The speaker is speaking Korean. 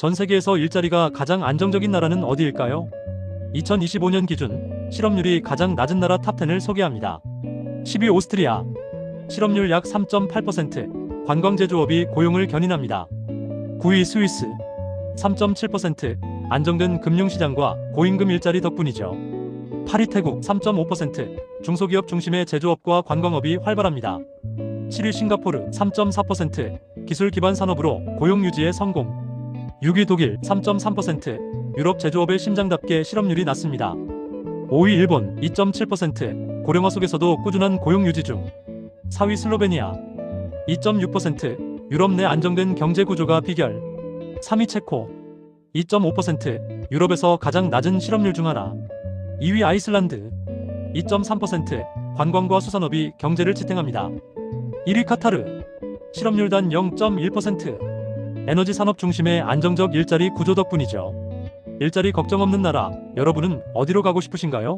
전 세계에서 일자리가 가장 안정적인 나라는 어디일까요? 2025년 기준 실업률이 가장 낮은 나라 탑10을 소개합니다. 10위 오스트리아. 실업률 약 3.8%. 관광 제조업이 고용을 견인합니다. 9위 스위스. 3.7%. 안정된 금융시장과 고임금 일자리 덕분이죠. 8위 태국 3.5%. 중소기업 중심의 제조업과 관광업이 활발합니다. 7위 싱가포르 3.4%. 기술 기반 산업으로 고용 유지에 성공. 6위 독일 3.3%. 유럽 제조업의 심장답게 실업률이 낮습니다. 5위 일본 2.7%. 고령화 속에서도 꾸준한 고용 유지 중. 4위 슬로베니아 2.6%. 유럽 내 안정된 경제 구조가 비결. 3위 체코 2.5%. 유럽에서 가장 낮은 실업률 중 하나. 2위 아이슬란드 2.3%. 관광과 수산업이 경제를 지탱합니다. 1위 카타르 실업률 단 0.1% 에너지 산업 중심의 안정적 일자리 구조 덕분이죠. 일자리 걱정 없는 나라 여러분은 어디로 가고 싶으신가요?